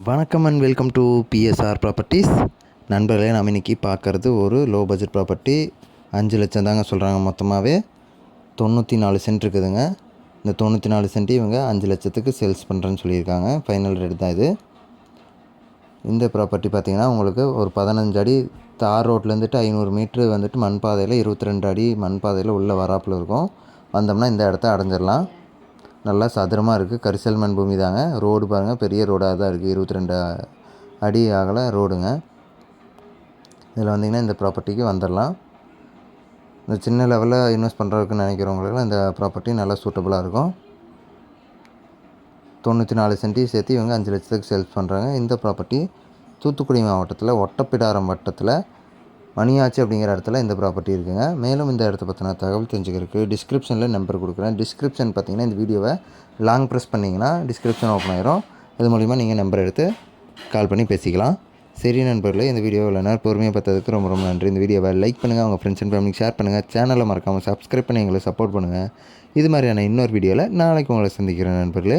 வணக்கம் and welcome to BSR properties நண்பர்களே நாம் இன்றைக்கி பார்க்குறது ஒரு லோ பட்ஜெட் ப்ராப்பர்ட்டி அஞ்சு லட்சம் தாங்க சொல்கிறாங்க மொத்தமாகவே தொண்ணூற்றி நாலு சென்ட் இருக்குதுங்க. இந்த தொண்ணூற்றி நாலு சென்ட் இவங்க அஞ்சு லட்சத்துக்கு சேல்ஸ் பண்ணுறேன்னு சொல்லியிருக்காங்க. ஃபைனல் ரேட் தான் இது. இந்த ப்ராப்பர்ட்டி பார்த்திங்கன்னா உங்களுக்கு ஒரு பதினஞ்சு அடி தார் ரோட்லேருந்துட்டு ஐநூறு மீட்ரு வந்துட்டு மண் பாதையில் இருபத்தி ரெண்டு அடி மண் பாதையில் உள்ளே வராப்பில் இருக்கும். வந்தோம்னா இந்த இடத்த அடைஞ்சிடலாம். நல்லா சதுரமாக இருக்குது கரிசல் மண் பூமி தாங்க. ரோடு பாருங்கள் பெரிய ரோடாக தான் இருக்குது இருபத்தி ரெண்டு அடி ஆகலை ரோடுங்க. இதில் வந்தீங்கன்னா இந்த ப்ராப்பர்ட்டிக்கு வந்துடலாம் இந்த சின்ன லெவலில் இன்வெஸ்ட் பண்ணுறதுக்கு நினைக்கிறவங்களுக்குலாம் இந்த ப்ராப்பர்ட்டி நல்லா சூட்டபுளாக இருக்கும். தொண்ணூற்றி நாலு சென்டி சேர்த்து இவங்க அஞ்சு லட்சத்துக்கு சேல்ஸ் பண்ணுறாங்க இந்த ப்ராப்பர்ட்டி தூத்துக்குடி மாவட்டத்தில் ஒட்டப்பிடாரம் வட்டத்தில் மணியாச்சி அப்படிங்கிற இடத்துல இந்த ப்ராப்பர்ட்டி இருக்குங்க. மேலும் இந்த இடத்த பற்றின தகவல் தெரிஞ்சுக்கிறதுக்கு டிஸ்கிரிப்ஷனில் நம்பர் கொடுக்குறேன். டிஸ்கிரிப்ஷன் பார்த்தீங்கன்னா இந்த வீடியோவை லாங் ப்ரெஸ் பண்ணிங்கன்னா டிஸ்கிரிப்ஷன் ஓப்பன் ஆயிரும். இது மூலிமா நீங்கள் நம்பர் எடுத்து கால் பண்ணி பேசிக்கலாம். சரி நண்பர்களே இந்த வீடியோ நேரம் பொறுமையாக பார்த்ததுக்கு ரொம்ப ரொம்ப நன்றி. இந்த வீடியோவை லைக் பண்ணுங்கள் உங்கள் ஃப்ரெண்ட்ஸ் அண்ட் ஃபேமிலிக்கு ஷேர் பண்ணுங்கள் சேனலை மறக்காமல் சப்ஸ்கிரைப் பண்ணி எங்களை சப்போர்ட் பண்ணுங்கள் இது மாதிரியான இன்னொரு வீடியோவில் நாளைக்கு உங்களை சந்திக்கிறேன் நண்பர்களே.